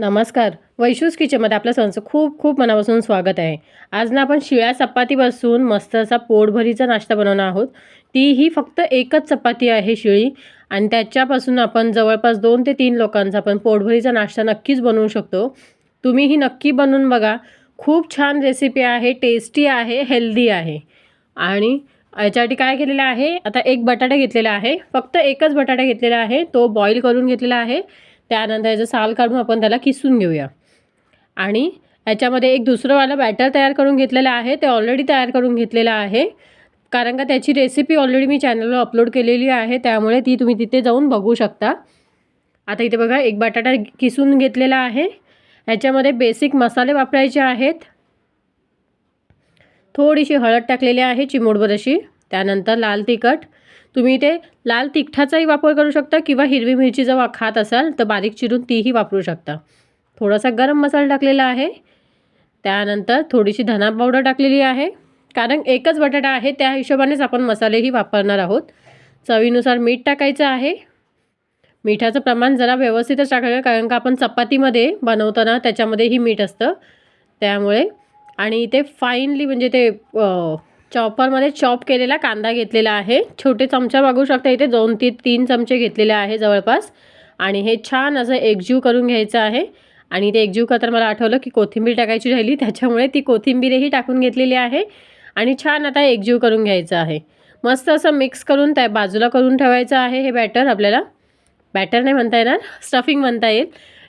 नमस्कार. वैशूस किचनमध्ये आपलं सणचं खूप खूप मनापासून स्वागत आहे. आज ना आपण शिळ्या चपातीपासून मस्त असा पोटभरीचा नाश्ता बनवणार आहोत. ती ही फक्त एकच चपाती आहे शिळी आणि त्याच्यापासून आपण जवळपास दोन ते तीन लोकांचा आपण पोटभरीचा नाश्ता नक्कीच बनवू शकतो. तुम्हीही नक्की बनवून बघा. खूप छान रेसिपी आहे टेस्टी आहे हेल्दी आहे. आणि याच्यासाठी काय केलेलं आहे? आता एक बटाटा घेतलेला आहे. फक्त एकच बटाटा घेतलेला आहे. तो बॉईल करून घेतलेला आहे. त्यानंतर याचं साल काढून आपण त्याला किसून घेऊया. आणि याच्यामध्ये एक दुसरंवालं बॅटर तयार करून घेतलेलं आहे. ते ऑलरेडी तयार करून घेतलेलं आहे. कारण का त्याची रेसिपी ऑलरेडी मी चॅनलवर अपलोड केलेली आहे. त्यामुळे ती तुम्ही तिथे जाऊन बघू शकता. आता इथे बघा एक बटाटा किसून घेतलेला आहे. ह्याच्यामध्ये बेसिक मसाले वापरायचे आहेत. थोडीशी हळद टाकलेली आहे चिमूटभर अशी. त्यानंतर लाल तिखट. तुम्ही इथे लाल तिखटाचाही वापर करू शकता किंवा हिरवी मिरची जर खात असाल तर बारीक चिरून तीही वापरू शकता. थोडासा गरम मसाला टाकलेला आहे. त्यानंतर थोडीशी धना पावडर टाकलेली आहे. कारण एकच बटाटा आहे त्या हिशोबानेच आपण मसालेही वापरणार आहोत. चवीनुसार मीठ टाकायचं आहे. मिठाचं प्रमाण जरा व्यवस्थितच टाकायचं कारण का आपण चपातीमध्ये बनवताना त्याच्यामध्येही मीठ असतं. त्यामुळे आणि इथे फाईनली म्हणजे ते चॉपरमध्ये चॉप केलेला कांदा घेतलेला आहे. छोटे चमचा बघू शकता इथे दोन ते तीन चमचे घेतलेले आहे जवळपास. आणि हे छान असं एकजीव करून घ्यायचं आहे. आणि ते एकजीव करताना मला आठवलं की कोथिंबीर टाकायची राहिली. त्याच्यामुळे ती कोथिंबीरही टाकून घेतलेली आहे. आणि छान आता एकजीव करून घ्यायचं आहे. मस्त असं मिक्स करून त्या बाजूला करून ठेवायचं आहे हे बॅटर आपल्याला. बॅटर नाही म्हणता येणार स्टफिंग म्हणता येईल.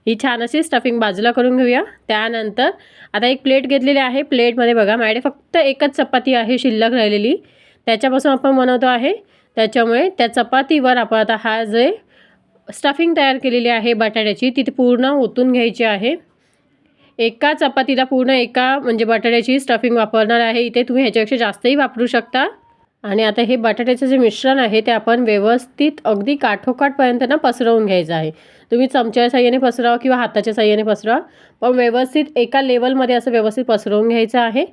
ही छान अशी स्टफिंग बाजूला करून घेऊया. त्यानंतर आता एक प्लेट घेतलेली आहे. प्लेटमध्ये बघा माझ्याकडे फक्त एकच चपाती आहे शिल्लक राहिलेली. त्याच्यापासून आपण बनवतो आहे. त्याच्यामुळे त्या चपातीवर आपण आता हा जे स्टफिंग तयार केलेली आहे बटाट्याची ती पूर्ण ओतून घ्यायची आहे. एका चपातीला पूर्ण एका म्हणजे बटाट्याची स्टफिंग वापरणार आहे. इथे तुम्ही ह्याच्यापेक्षा जास्तही वापरू शकता. आणि आता हे बटाट्याचं जे मिश्रण आहे ते आपण व्यवस्थित अगदी काठोकाठपर्यंत ना पसरवून घ्यायचं आहे. तुम्ही चमच्याच्या साह्याने पसरावा किंवा हाताच्या साह्याने पसरावा पण व्यवस्थित एका लेवलमध्ये असं व्यवस्थित पसरवून घ्यायचं आहे.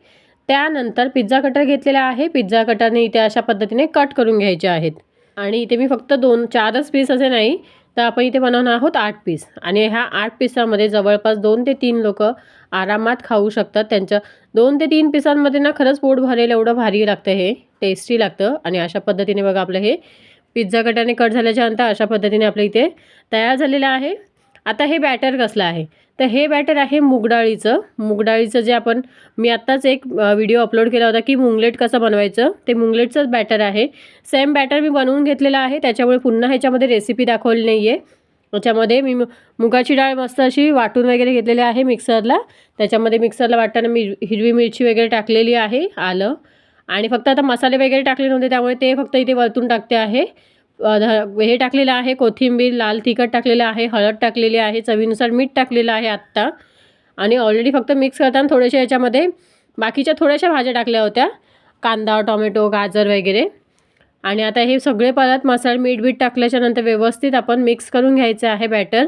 त्यानंतर पिझ्झा कटर घेतलेला आहे. पिझ्झा कटरने इथे अशा पद्धतीने कट करून घ्यायचे आहेत. आणि इथे मी फक्त दोन चारच पीस असे नाही तर आपण इथे बनवणार आहोत आठ पीस. आणि ह्या आठ पिसामध्ये जवळपास दोन ते तीन लोक आरामात खाऊ शकतात. त्यांच्या दोन ते तीन पिसांमध्ये ना खरंच पोट भरेल एवढं भारी लागतं हे. टेस्टी लागतं आणि अशा पद्धतीने बघा आपलं हे पिझ्झा कटाने कट झाल्याच्यानंतर अशा पद्धतीने आपलं इथे तयार झालेलं आहे. आता हे बॅटर कसलं आहे? तर हे बॅटर आहे मुगडाळीचं. मुगडाळीचं जे आपण मी आत्ताच एक व्हिडिओ अपलोड केला होता की मुंगलेट कसं बनवायचं? ते मुंगलेटचंच बॅटर आहे. सेम बॅटर मी बनवून घेतलेलं आहे. त्याच्यामुळे पुन्हा ह्याच्यामध्ये रेसिपी दाखवली नाही आहे त्याच्यामध्ये मी मुगाची डाळ मस्त अशी वाटून वगैरे घेतलेली आहे मिक्सरला त्याच्यामध्ये मिक्सरला वाटताना मी हिरवी मिरची वगैरे टाकलेली आहे आलं. आणि फक्त आता मसाले वगैरे टाकले नव्हते त्यामुळे ते फक्त इथे वरतून टाकते आहे. हे टाकलेलं आहे कोथिंबीर लाल तिखट टाकलेलं आहे हळद टाकलेली आहे चवीनुसार मीठ टाकलेलं आहे आत्ता. आणि ऑलरेडी फक्त मिक्स करताना थोडेशा याच्यामध्ये बाकीच्या थोड्याशा भाज्या टाकल्या होत्या. कांदा टोमॅटो गाजर वगैरे. आणि आता हे सगळे परत मसाले मीठ बीठ टाकल्याच्यानंतर व्यवस्थित आपण मिक्स करून घ्यायचं आहे बॅटर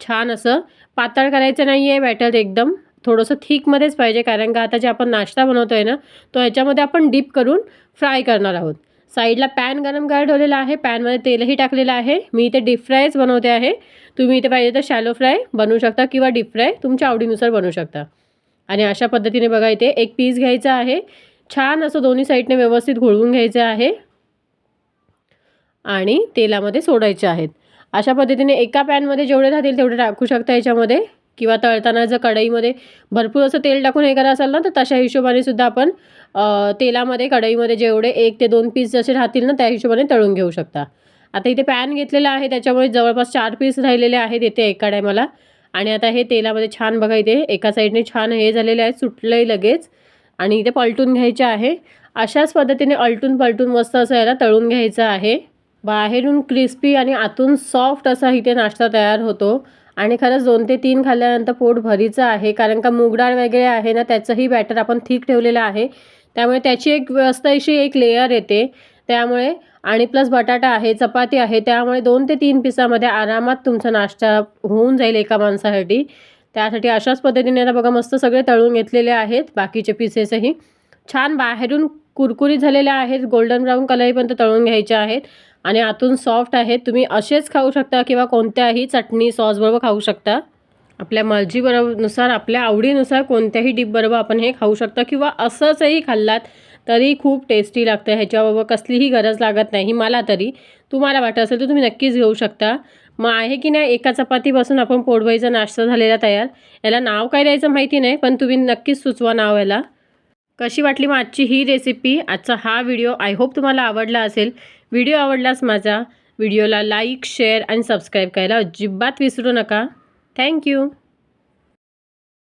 छान असं. पातळ करायचं नाही आहे बॅटर एकदम. थोडंसं थिकमध्येच पाहिजे कारण का आता जे आपण नाश्ता बनवतो आहे ना तो याच्यामध्ये आपण डीप करून फ्राय करणार आहोत. साईडला पॅन गरम करायला ठेवलेला आहे पॅनमध्ये तेलही टाकलेलं आहे. मी इथे डीप फ्रायच बनवते आहे. तुम्ही इथे पाहिजे तर शॅलो फ्राय बनवू शकता किंवा डीप फ्राय तुमच्या आवडीनुसार बनवू शकता. आणि अशा पद्धतीने बघा इथे एक पीस घ्यायचा आहे. छान असं दोन्ही साईडने व्यवस्थित घोळवून घ्यायचं आहे. आणि तेलामध्ये सोडायचे आहेत. अशा पद्धतीने एका पॅनमध्ये जेवढे राहतील तेवढे टाकू शकता याच्यामध्ये. किंवा तळताना जर कढईमध्ये भरपूर असं तेल टाकून हे करा असाल ना तर तशा हिशोबाने सुद्धा आपण तेलामध्ये कढईमध्ये जेवढे एक ते दोन पीस जसे राहतील ना त्या हिशोबाने तळून घेऊ शकता. आता इथे पॅन घेतलेला आहे त्याच्यामुळे जवळपास चार पीस राहिलेले आहेत इथे एका टायमाला आणि आता हे तेलामध्ये छान बघा इथे एका साईडने छान हे झालेले आहे सुटलंही लगेच. आणि इथे पलटून घ्यायचे आहे. अशाच पद्धतीने अलटून पलटून मस्त असं याला तळून घ्यायचं आहे. बाहेरून क्रिस्पी आणि आतून सॉफ्ट असा इथे नाश्ता तयार होतो. आणि खरंच दोन ते तीन खाल्ल्यानंतर पोट भरीचं आहे. कारण का मूगडाळ वगैरे आहे ना त्याचंही बॅटर आपण थिक ठेवलेलं आहे. त्यामुळे त्याची एक व्यवस्था अशी एक लेयर येते. त्यामुळे आणि प्लस बटाटा आहे चपाती आहे. त्यामुळे दोन ते तीन पिसामध्ये आरामात तुमचा नाश्ता होऊन जाईल एका माणसासाठी. त्यासाठी अशाच पद्धतीने आता बघा मस्त सगळे तळून घेतलेले आहेत. बाकीचे पीसेसही छान बाहेरून कुरकुरीत झालेले आहेत. गोल्डन ब्राऊन कलरपर्यंत तळून घ्यायचे आहेत. आणि आतून सॉफ्ट आहे. तुम्ही असेच खाऊ शकता किंवा कोणत्याही चटणी सॉसबरोबर खाऊ शकता. आपल्या मर्जीबरोबरनुसार आपल्या आवडीनुसार कोणत्याही डिपबरोबर आपण हे खाऊ शकता किंवा असंचही खाल्लात तरी खूप टेस्टी लागतं. ह्याच्याबरोबर कसलीही गरज लागत नाही. मला तरी. तुम्हाला वाटत असेल तर तुम्ही नक्कीच घेऊ शकता. मग आहे की नाही एका चपातीपासून आपण पोटभईचा नाश्ता झालेला तयार. याला नाव काय द्यायचं माहिती नाही पण तुम्ही नक्कीच सुचवा नाव याला. कशी वाटली मग आजची ही रेसिपी आजचा हा व्हिडिओ आय होप तुम्हाला आवडला असेल. व्हिडिओ आवडलाच माझा व्हिडिओला लाईक शेअर आणि सबस्क्राईब करायला अजिबात विसरू नका. थँक्यू